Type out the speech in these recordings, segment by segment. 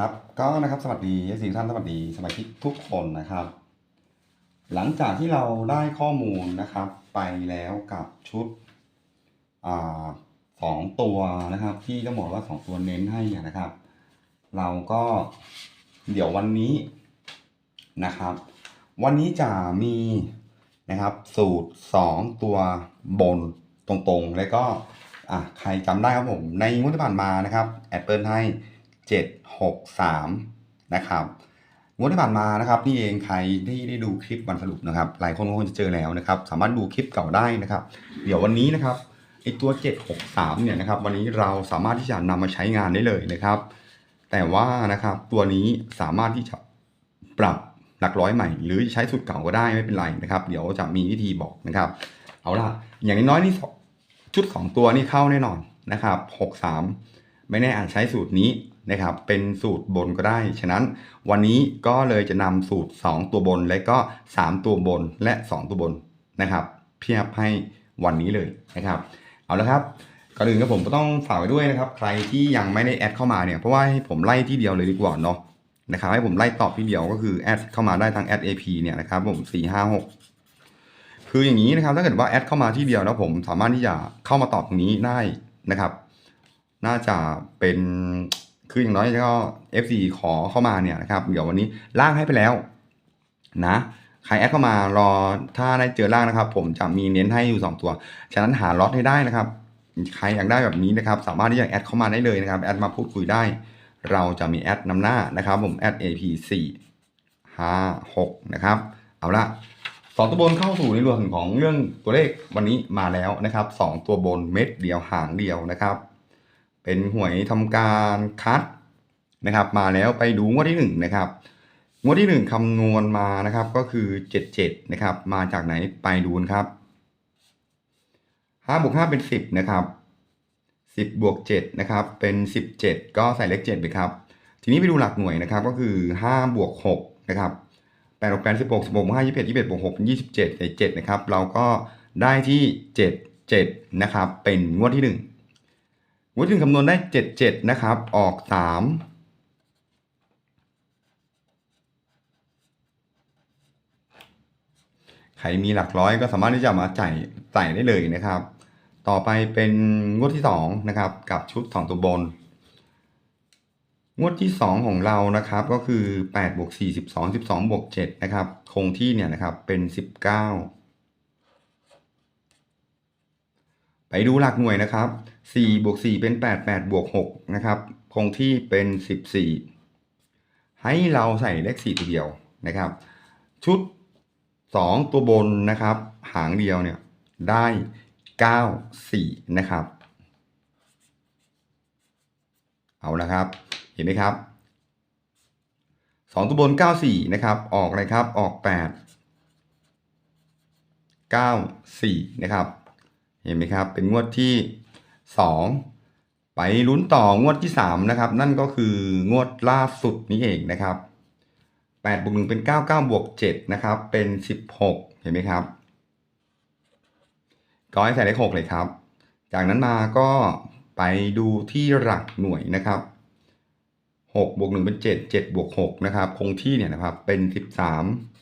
ครับก็นะครับสวัสดีเอซีท่านสวัสดีสมาชิกทุกคนนะครับ หลังจากที่เราได้ข้อมูลนะครับ ไปแล้วกับชุดอสองตัวนะครับ ที่ต้องบอกว่าสองตัวเน้นให้นะครับ เราก็เดี๋ยววันนี้นะครับ วันนี้จะมีนะครับ สูตรสองตัวบนตรงๆ แล้วก็อะใครจำได้ครับผม ในงวดที่ผ่านมานะครับแอดเปิลให้ 7 6 3 นะครับงวดที่ผ่านมานะครับนี่เองใครที่ได้ดูคลิปวันสรุปนะครับหลายคนคงจะเจอแล้วนะครับ สามารถดูคลิปเก่าได้นะครับ เดี๋ยววันนี้นะครับไอตัว 763 เนี่ยนะครับ วันนี้เราสามารถที่จะนำมาใช้งานได้เลยนะครับ แต่ว่านะครับตัวนี้สามารถที่จะปรับหลักร้อยใหม่ หรือใช้สูตรเก่าก็ได้ไม่เป็นไรนะครับ เดี๋ยวจะมีวิธีบอกนะครับ เอาล่ะ อย่างน้อยนี่ชุดสองตัวนี่เข้าแน่นอนนะครับ 63 ไม่แน่อาจใช้สูตรนี้ นะครับเป็นสูตรบนก็ได้ ฉะนั้นวันนี้ก็เลยจะนำสูตร 2 ตัวบน และก็ 3 ตัวบนและ 2 ตัวบนนะครับ เพียบให้วันนี้เลยนะครับ เอาละครับก่อนอื่นก็ผมก็ต้องฝากไว้ด้วยนะครับ ใครที่ยังไม่ได้แอดเข้ามาเนี่ยเพราะว่าให้ผมไล่ที่เดียวเลยดีกว่าเนาะนะครับให้ผมไล่ตอบที่เดียวก็คือแอดเข้ามาได้ทางแอด AP เนี่ยนะครับผม4 5 6 คืออย่างนี้นะครับถ้าเกิดว่าแอดเข้ามาที่เดียวแล้วผมสามารถที่จะเข้ามาตอบตรงนี้ได้นะครับ น่าจะเป็น คืออย่างน้อยก็ FC ขอเข้ามาเนี่ยนะครับเดี๋ยววันนี้ล่างให้ไปแล้วนะใครแอดเข้ามารอถ้าได้เจอล่างนะครับ ผมจะมีเน้นให้อยู่ 2 ตัว ฉะนั้นหาล็อตให้ได้นะครับ ใครอยากได้แบบนี้นะครับ สามารถที่จะแอดเข้ามาได้เลยนะครับแอดมาพูดคุยได้ เราจะมีแอดนำหน้านะครับ ผมแอด AP 4 5 6นะครับเอาละสองตัวบนเข้าสู่ในเรื่องของเรื่องตัวเลขวันนี้มาแล้วนะครับสองตัวบนเม็ดเดียวหางเดียวนะครับ เป็นหวยทำการคัดนะครับ มาแล้วไปดูงวดที่ 1 นะครับงวดที่ 1 คำนวณมานะครับก็คือ 77 นะครับ มาจากไหนไปดูนครับ5บวก5เป็น 10 นะครับ 10บวก7นะครับเป็น 17 ก็ใส่เลข7ไปครับ ทีนี้ไปดูหลักหน่วยนะครับก็คือ5บวก6นะครับ8บวกแปดสิบวกห้ายี่สิบเอ็ดยี่สิบเอ็ดบวกหกเป็6 27ใส่7นะครับ เราก็ได้ที่เจ็ดเจ็ดนะครับ เป็นงวดที่หนึ่ง ผมจึงคำนวณได้เจ็ดเจ็ดนะครับ ออกสามใครมีหลักร้อยก็สามารถที่จะมาจ่ายจ่ายได้เลยนะครับ ต่อไปเป็นงวดที่สองนะครับ กับชุดสองตัวบน งวดที่สองของเรานะครับ ก็คือแปดบวกสี่สิบสองสิบสองบวกเจ็ดนะครับ คงที่เนี่ยนะครับเป็นสิบเก้าไปดูหลักหน่วยนะครับ 4บวก4เป็น 8 8บวก6นะครับคงที่เป็น 14 ให้เราใส่เลข4ตัวเดียวนะครับ ชุด 2 ตัวบนนะครับ หางเดียวเนี่ยได้ 9 4 นะครับ เอาละครับ เห็นไหมครับ 2 ตัวบน 9 4 นะครับ ออกอะไรครับออก 8 9 4 นะครับ เห็นไหมครับ เป็นงวดที่ 2 ไปลุ้นต่องวดที่ 3 นะครับ นั่นก็คืองวดล่าสุดนี้เองนะครับ8บวก1เป็น 9 9บวก7นะครับ เป็น 16 เห็นไหมครับ ก็ให้ใส่เลข6เลยครับ จากนั้นมาก็ไปดูที่หลักหน่วยนะครับ6บวก1เป็น 7 7บวก6นะครับ คงที่เนี่ยนะครับ เป็น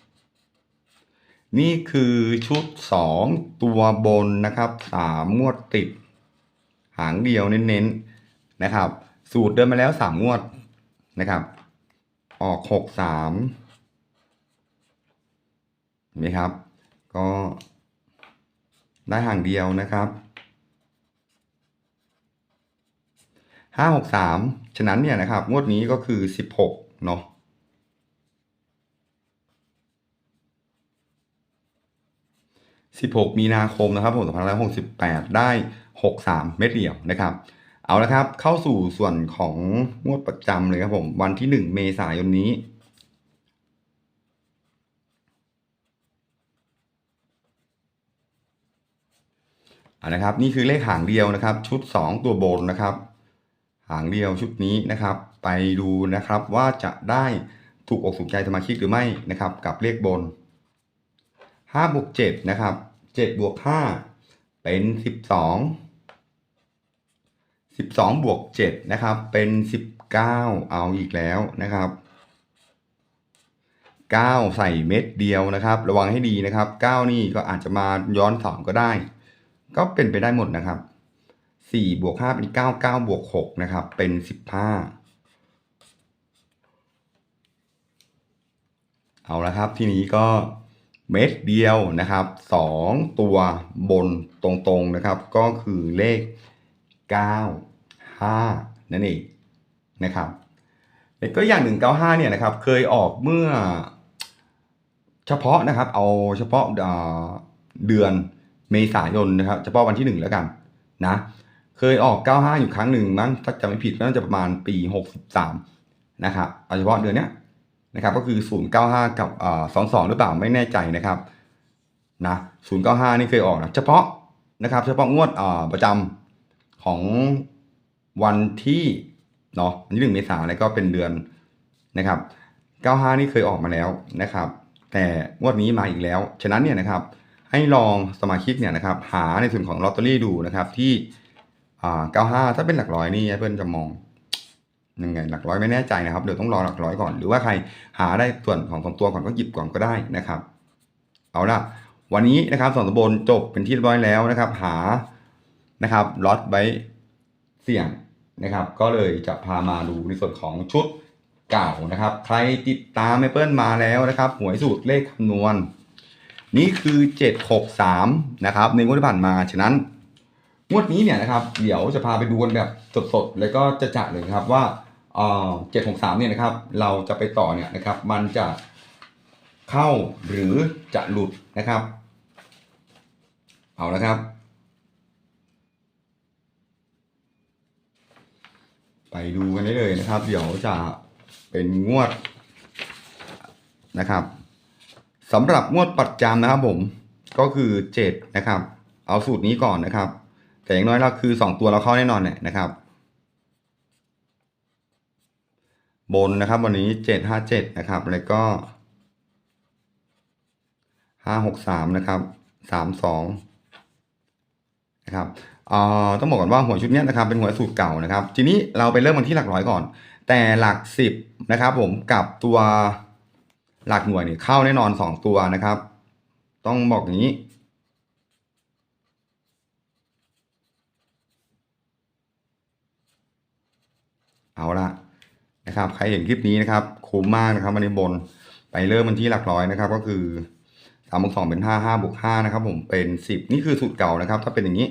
13 นี่คือชุด 2 ตัวบนนะครับ 3 งวดติด หางเดียวเน้นๆนะครับ สูตรเดินมาแล้ว3งวดนะครับ ออก6 3เห็นไหมครับ ก็ได้หางเดียวนะครับ5 6 3ฉะนั้นเนี่ยนะครับ งวดนี้ก็คือ16เนาะ16มีนาคมนะครับผม2568ได้ 63 เม็ดเดี่ยวนะครับ เอาละครับเข้าสู่ส่วนของงวดประจำเลยครับผม วันที่ 1 เมษายนนี้เอาละครับนี่คือเลขหางเดียวนะครับ ชุด 2 ตัวบนนะครับ หางเดียวชุดนี้นะครับ ไปดูนะครับว่าจะได้ถูกอกถูกใจสมาชิกหรือไม่นะครับ กับเลขบนห้าบวกเจ็ดนะครับเจ็ดบวกห้าเป็นสิ บสองสิบสองบวกเจ็ดนะครับ เป็นสิบเก้าเอาอีกแล้วนะครับเก้าใส่เม็ดเดียวนะครับ ระวังให้ดีนะครับเก้านี่ก็อาจจะมาย้อนสองก็ได้ ก็เป็นไปได้หมดนะครับสี่บวกห้าเป็นเก้าเก้าบวกหกนะครับ เป็นสิบห้าเอาละครับ ทีนี้ก็เม็ดเดียวนะครับสองตัวบนตรงๆนะครับ ก็คือเลข เก้าห้านั่นเองนะครับแล้วก็อย่างหนึ่งเก้าห้าเนี่ยนะครับเคยออกเมื่อเฉพาะนะครับเอาเฉพาะเดือนเมษายนนะครับเฉพาะวันที่หนึ่งแล้วกันนะเคยออก 95 อยู่ครั้งหนึ่งมั้งถ้าจำไม่ผิดน่าจะประมาณปี 63 นะครับเอาเฉพาะเดือนเนี้ยนะครับก็คือ 095 กับ22 หรือเปล่าไม่แน่ใจนะครับนะ095 นี่เคยออกนะเฉพาะนะครับเฉพาะงวดประจำ ของวันที่เนาะวันที่หนึ่งเมษายนแล้วก็เป็นเดือนนะครับ 95 นี่เคยออกมาแล้วนะครับ แต่งวดนี้มาอีกแล้ว ฉะนั้นเนี่ยนะครับ ให้ลองสมาชิกเนี่ยนะครับ หาในส่วนของลอตเตอรี่ดูนะครับที่อ่า95 ถ้าเป็นหลักร้อยนี่เพื่อนจะมองยังไงหลักร้อยไม่แน่ใจนะครับเดี๋ยวต้องรอหลักร้อยก่อน หรือว่าใครหาได้ส่วนของสองตัวก่อนก็หยิบก่อนก็ได้นะครับ เอาละวันนี้นะครับสองตำบลจบเป็นที่เรียบร้อยแล้วนะครับ หา นะครับล็อตไว้เสี่ยงนะครับ ก็เลยจะพามาดูในส่วนของชุดเก่านะครับ ใครติดตามไม่เปิ้ลมาแล้วนะครับ หวยสูตรเลขคำนวณ นี่คือ 763 นะครับ ในงวดที่ผ่านมา ฉะนั้น งวดนี้เนี่ยนะครับ เดี๋ยวจะพาไปดูกันแบบสดๆ แล้วก็จะจะเลยครับว่าเอ่อ763เนี่ยนะครับ เราจะไปต่อเนี่ยนะครับ มันจะเข้าหรือจะหลุดนะครับ เอาละครับ ไปดูกันได้เลยนะครับ เดี๋ยวจะเป็นงวดนะครับสำหรับงวดประจำนะครับผมก็คือเจ็ดนะครับ เอาสูตรนี้ก่อนนะครับ แต่อย่างน้อยเราคือสองตัวเราเข้าแน่นอนเนี่ยนะครับ บนนะครับ วันนี้เจ็ดห้าเจ็ดนะครับ แล้วก็ห้าหกสามนะครับสามสอง นะครับเอ่อต้องบอกก่อนว่าหัวชุดนี้นะครับเป็นหัวสูตรเก่านะครับ ทีนี้เราไปเริ่มกันที่หลักร้อยก่อน แต่หลักสิบนะครับผมกับตัวหลักหน่วยเนี่ยเข้าแน่นอนสองตัวนะครับ ต้องบอกอย่างนี้เอาละนะครับ ใครเห็นคลิปนี้นะครับคุ้มมากนะครับวันนี้บน ไปเริ่มมันที่หลักร้อยนะครับ ก็คือามบวกสองเป็นห้าห้าบวกห้านะครับ ผมเป็นสิบนี่คือสูตรเก่านะครับ ถ้าเป็นอย่างนี้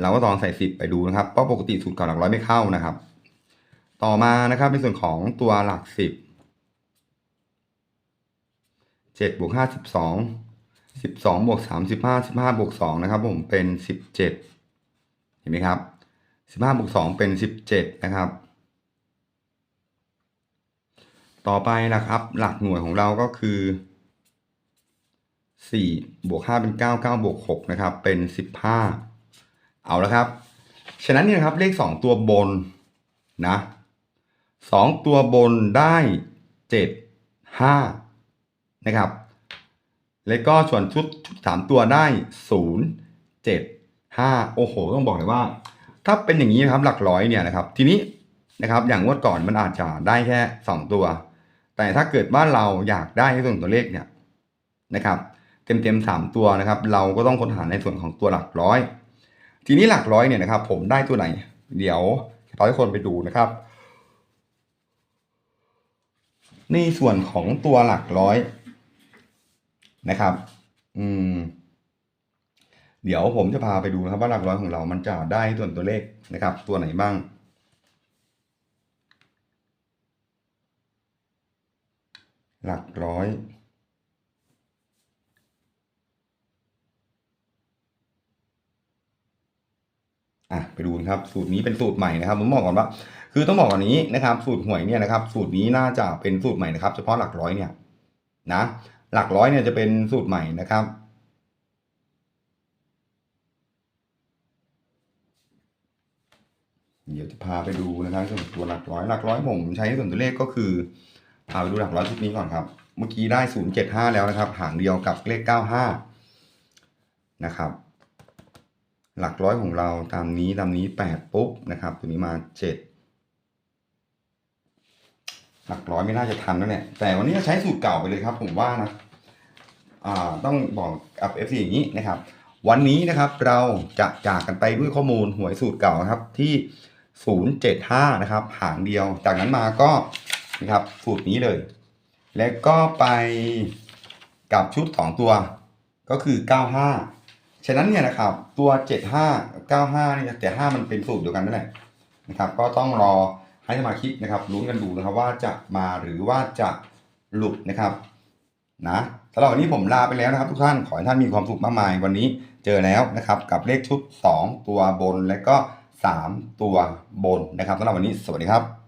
เราก็ลองใส่สิบไปดูนะครับเพราะปกติสูตรเก่าหลักร้อยไม่เข้านะครับ ต่อมานะครับในส่วนของตัวหลักสิบเจ็ดบวกห้าสิบสองสิบสองบวกสามสิบห้าสิบห้าบวกสองนะครับ ผมเป็นสิบเจ็ดเห็นไหมครับสิบห้าบวกสองเป็นสิบเจ็ดนะครับ ต่อไปนะครับ หลักหน่วยของเราก็คือ สี่บวกห้าเป็นเก้าเก้าบวกหกนะครับ เป็นสิบห้าเอาละครับ ฉะนั้นเนี่ยครับเลขสองตัวบนนะสองตัวบนได้เจ็ดห้านะครับ แล้วก็ส่วนชุดชุดสามตัวได้ศูนย์เจ็ดห้าโอ้โห ต้องบอกเลยว่า ถ้าเป็นอย่างนี้นะครับหลักร้อยเนี่ยนะครับ ทีนี้นะครับอย่างงวดก่อนมันอาจจะได้แค่สองตัว แต่ถ้าเกิดว่าเราอยากได้ในส่วนตัวเลขเนี่ยนะครับ เต็มๆสามตัวนะครับ เราก็ต้องค้นหาในส่วนของตัวหลักร้อย ทีนี้หลักร้อยเนี่ยนะครับ ผมได้ตัวไหน เดี๋ยวจะพาทุกคนไปดูนะครับ ในส่วนของตัวหลักร้อยนะครับ อืม เดี๋ยวผมจะพาไปดูนะครับว่าหลักร้อยของเรา มันจะได้ส่วนตัวเลขนะครับ ตัวไหนบ้างหลักร้อย อะไปดูนะครับสูตรนี้เป็นสูตรใหม่นะครับผมบอกก่อนว่า คือต้องบอกก่อนนี้นะครับ สูตรหวยเนี่ยนะครับ สูตรนี้น่าจะเป็นสูตรใหม่นะครับ เฉพาะหลักร้อยเนี่ยนะ หลักร้อยเนี่ยจะเป็นสูตรใหม่นะครับเดี๋ยวจะพาไปดูนะครับส่วนตัวหลักร้อยหลักร้อยผมใช้ส่วนตัวเลขก็คือพาไปดูหลักร้อยชุดนี้ก่อนครับ เมื่อกี้ได้ศูนย์เจ็ดห้าแล้วนะครับ หางเดียวกับเลขเก้าห้านะครับ หลักร้อยของเราตามนี้ตามนี้แปดปุ๊บนะครับ ตัวนี้มาเจ็ดหลักร้อยไม่น่าจะทันแล้วเนี่ย แต่วันนี้จะใช้สูตรเก่าไปเลยครับผมว่านะอ่าต้องบอกกับ FC อย่างนี้นะครับ วันนี้นะครับเราจะจากกันไปด้วยข้อมูลหวยสูตรเก่านะครับที่ 075 นะครับหางเดียว จากนั้นมาก็นะครับสูตรนี้เลย แล้วก็ไปกับชุด 2 ตัวก็คือ 95 ฉะนั้นเนี่ยนะครับตัว 75 95นี่แต่ 5 มันเป็นสูตรเดียวกันนั่นแหละนะครับ ก็ต้องรอให้สมาชิกนะครับลุ้นกันดูนะครับว่าจะมาหรือว่าจะหลุดนะครับนะสำหรับวันนี้ผมลาไปแล้วนะครับ ทุกท่านขอให้ท่านมีความสุขมากมายวันนี้เจอแล้วนะครับ กับเลขชุด 2 ตัวบนและก็ 3 ตัวบนนะครับสำหรับวันนี้สวัสดีครับ